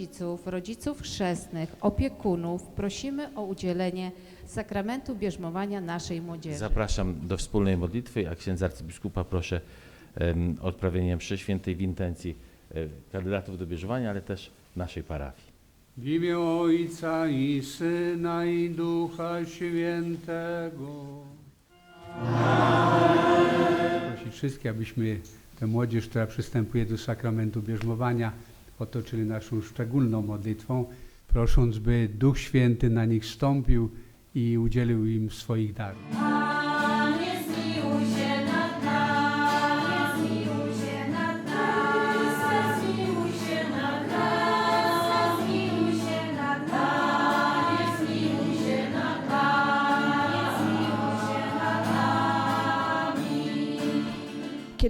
rodziców, rodziców chrzestnych, opiekunów prosimy o udzielenie sakramentu bierzmowania naszej młodzieży. Zapraszam do wspólnej modlitwy, a księdza arcybiskupa proszę em, o odprawienie mszy świętej w intencji e, kandydatów do bierzmowania, ale też naszej parafii. W imię Ojca i Syna i Ducha Świętego. Prosić wszystkich, abyśmy tę młodzież, która przystępuje do sakramentu bierzmowania, otoczyli naszą szczególną modlitwą, prosząc, by Duch Święty na nich stąpił i udzielił im swoich darów.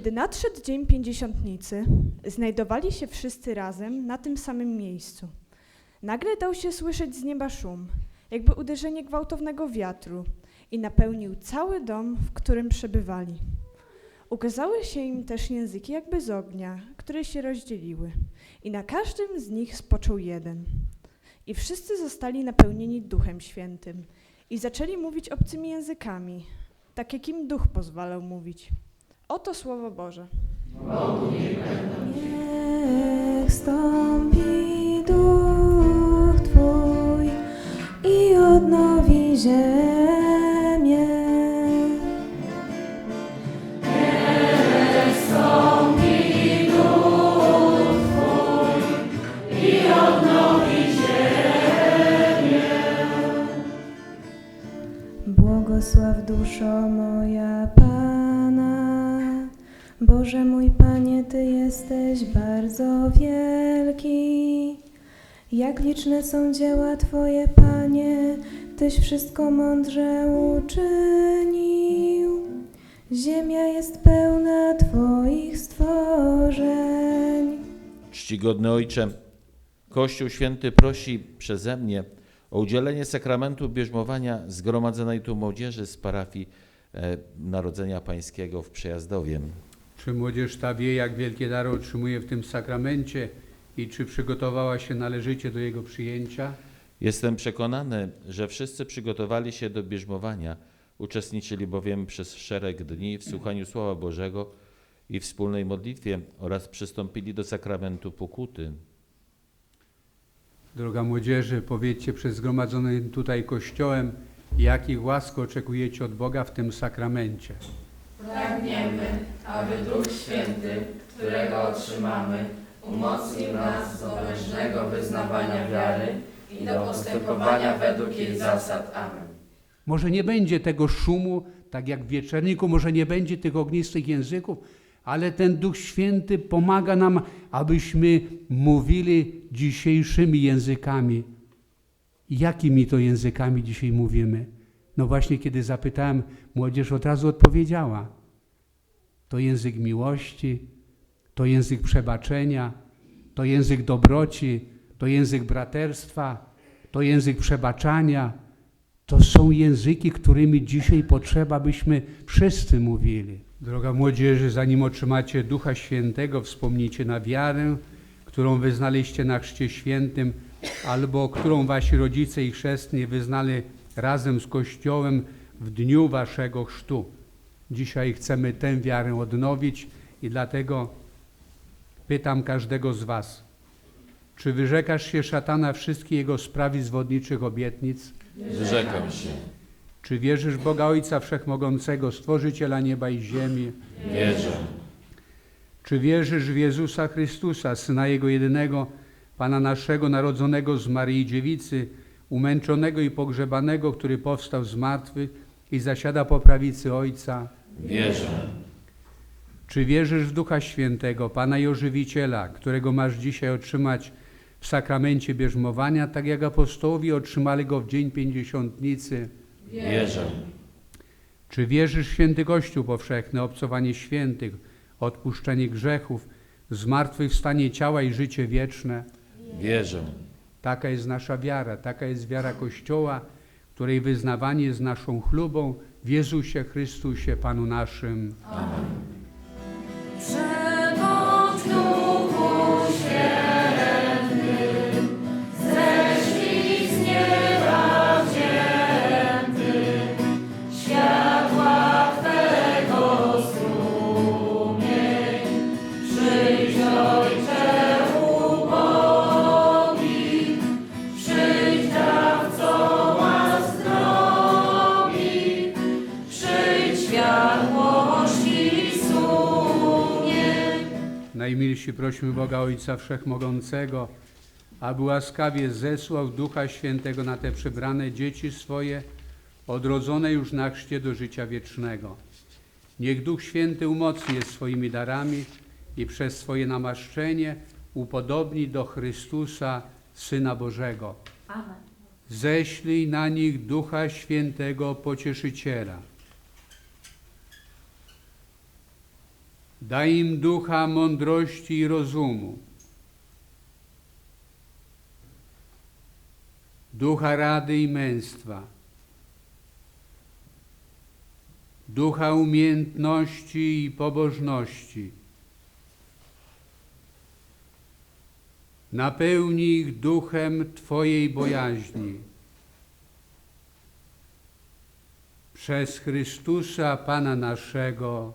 Kiedy nadszedł dzień pięćdziesiątnicy, znajdowali się wszyscy razem na tym samym miejscu. Nagle dał się słyszeć z nieba szum, jakby uderzenie gwałtownego wiatru, i napełnił cały dom, w którym przebywali. Ukazały się im też języki jakby z ognia, które się rozdzieliły, i na każdym z nich spoczął jeden. I wszyscy zostali napełnieni Duchem Świętym i zaczęli mówić obcymi językami, tak jak im Duch pozwalał mówić. Oto Słowo Boże. Niech stąpi duch Twój i odnowi ziemię. Niech stąpi duch Twój i odnowi ziemię. Błogosław duszo moja. Boże mój Panie, Ty jesteś bardzo wielki. Jak liczne są dzieła Twoje, Panie, Tyś wszystko mądrze uczynił. Ziemia jest pełna Twoich stworzeń. Czcigodny Ojcze, Kościół Święty prosi przeze mnie o udzielenie sakramentu bierzmowania zgromadzonej tu młodzieży z parafii e, Narodzenia Pańskiego w Przejazdowiem. Czy młodzież ta wie, jak wielkie dary otrzymuje w tym sakramencie i czy przygotowała się należycie do jego przyjęcia? Jestem przekonany, że wszyscy przygotowali się do bierzmowania, uczestniczyli bowiem przez szereg dni w słuchaniu Słowa Bożego i wspólnej modlitwie oraz przystąpili do sakramentu pokuty. Droga młodzieży, powiedzcie przed zgromadzonym tutaj Kościołem, jakich łask oczekujecie od Boga w tym sakramencie. Pragniemy, aby Duch Święty, którego otrzymamy, umocnił nas do mężnego wyznawania wiary i do postępowania według jej zasad. Amen. Może nie będzie tego szumu, tak jak w wieczerniku, może nie będzie tych ognistych języków, ale ten Duch Święty pomaga nam, abyśmy mówili dzisiejszymi językami. Jakimi to językami dzisiaj mówimy? No właśnie, kiedy zapytałem, młodzież od razu odpowiedziała. To język miłości, to język przebaczenia, to język dobroci, to język braterstwa, to język przebaczania. To są języki, którymi dzisiaj potrzeba, byśmy wszyscy mówili. Droga młodzieży, zanim otrzymacie Ducha Świętego, wspomnijcie na wiarę, którą wyznaliście na Chrzcie Świętym, albo którą wasi rodzice i chrzestni wyznali razem z Kościołem w dniu waszego chrztu. Dzisiaj chcemy tę wiarę odnowić i dlatego pytam każdego z was, czy wyrzekasz się szatana wszystkich jego spraw i zwodniczych obietnic? Wyrzekam się. Czy wierzysz w Boga Ojca Wszechmogącego, Stworzyciela nieba i ziemi? Wierzę. Czy wierzysz w Jezusa Chrystusa, Syna Jego jedynego, Pana naszego, narodzonego z Maryi Dziewicy, umęczonego i pogrzebanego, który powstał z martwych i zasiada po prawicy Ojca? Wierzę. Czy wierzysz w Ducha Świętego, Pana i Ożywiciela, którego masz dzisiaj otrzymać w sakramencie bierzmowania, tak jak apostołowie otrzymali go w dzień pięćdziesiątnicy? Wierzę. Czy wierzysz w święty Kościół powszechny, obcowanie świętych, odpuszczenie grzechów, zmartwychwstanie ciała i życie wieczne? Wierzę. Taka jest nasza wiara, taka jest wiara Kościoła, której wyznawanie jest naszą chlubą w Jezusie Chrystusie, Panu naszym. Przemoc Najmilsi prośmy Boga Ojca Wszechmogącego, aby łaskawie zesłał Ducha Świętego na te przybrane dzieci swoje, odrodzone już na chrzcie do życia wiecznego. Niech Duch Święty umocni swoimi darami i przez swoje namaszczenie upodobni do Chrystusa, Syna Bożego. Amen. Ześlij na nich Ducha Świętego Pocieszyciela. Daj im ducha mądrości i rozumu, ducha rady i męstwa, ducha umiejętności i pobożności. Napełnij ich duchem Twojej bojaźni. Przez Chrystusa Pana naszego.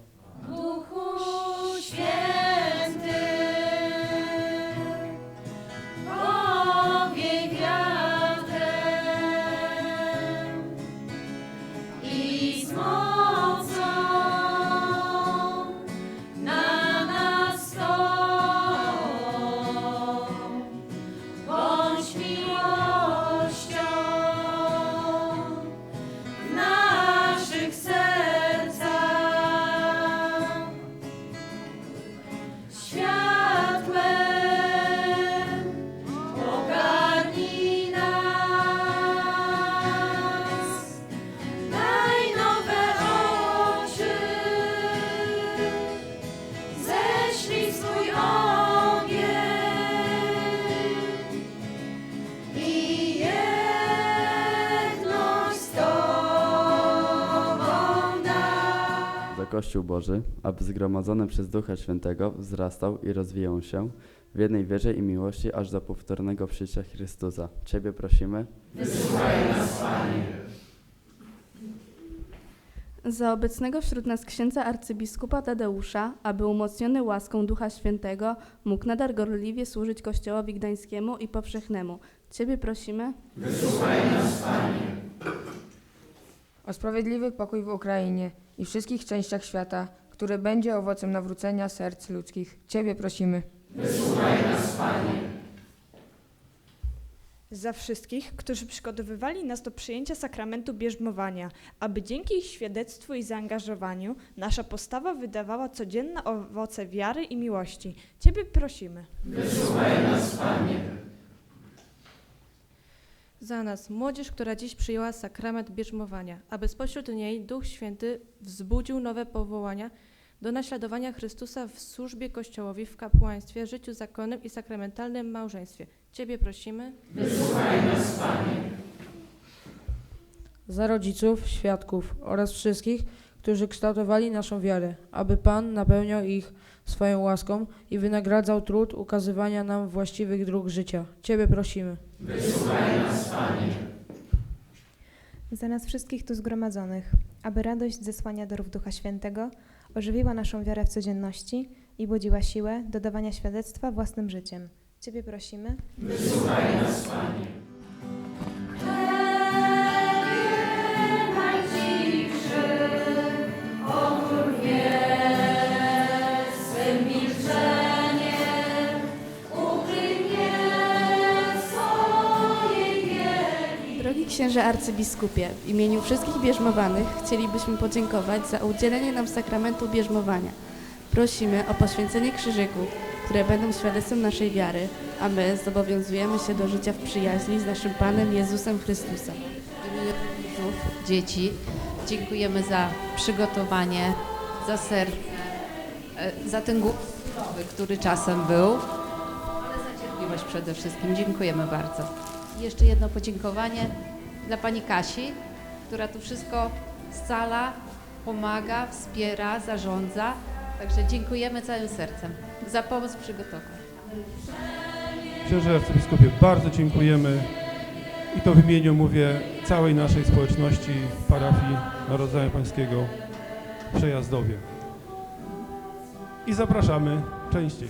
Kościół Boży, aby zgromadzony przez Ducha Świętego wzrastał i rozwijał się w jednej wierze i miłości aż do powtórnego przyjścia Chrystusa. Ciebie prosimy. Za obecnego wśród nas księdza arcybiskupa Tadeusza, aby umocniony łaską Ducha Świętego mógł nadal gorliwie służyć Kościołowi Gdańskiemu i powszechnemu. Ciebie prosimy. o sprawiedliwy pokój w Ukrainie i wszystkich częściach świata, który będzie owocem nawrócenia serc ludzkich. Ciebie prosimy. Za wszystkich, którzy przygotowywali nas do przyjęcia sakramentu bierzmowania, aby dzięki ich świadectwu i zaangażowaniu nasza postawa wydawała codzienne owoce wiary i miłości. Ciebie prosimy. Za nas, młodzież, która dziś przyjęła sakrament bierzmowania, aby spośród niej Duch Święty wzbudził nowe powołania do naśladowania Chrystusa w służbie Kościołowi, w kapłaństwie, życiu zakonnym i sakramentalnym małżeństwie. Ciebie prosimy. Za rodziców, świadków oraz wszystkich, którzy kształtowali naszą wiarę, aby Pan napełniał ich swoją łaską i wynagradzał trud ukazywania nam właściwych dróg życia. Ciebie prosimy. Za nas wszystkich tu zgromadzonych, aby radość zesłania darów Ducha Świętego ożywiła naszą wiarę w codzienności i budziła siłę do dawania świadectwa własnym życiem. Ciebie prosimy. najdziwszy, księże arcybiskupie, w imieniu wszystkich bierzmowanych chcielibyśmy podziękować za udzielenie nam sakramentu bierzmowania. Prosimy o poświęcenie krzyżyków, które będą świadectwem naszej wiary, a my zobowiązujemy się do życia w przyjaźni z naszym Panem Jezusem Chrystusem. W imieniu dzieci dziękujemy za przygotowanie, za serce, za ten głos, który czasem był, ale za cierpliwość przede wszystkim. Dziękujemy bardzo. Jeszcze jedno podziękowanie dla pani Kasi, która tu wszystko scala, pomaga, wspiera, zarządza. Także dziękujemy całym sercem za pomoc w przygotowaniu. Księże arcybiskupie, bardzo dziękujemy i to w imieniu, mówię, całej naszej społeczności parafii Narodzenia Pańskiego w Przejazdowie. I zapraszamy częściej.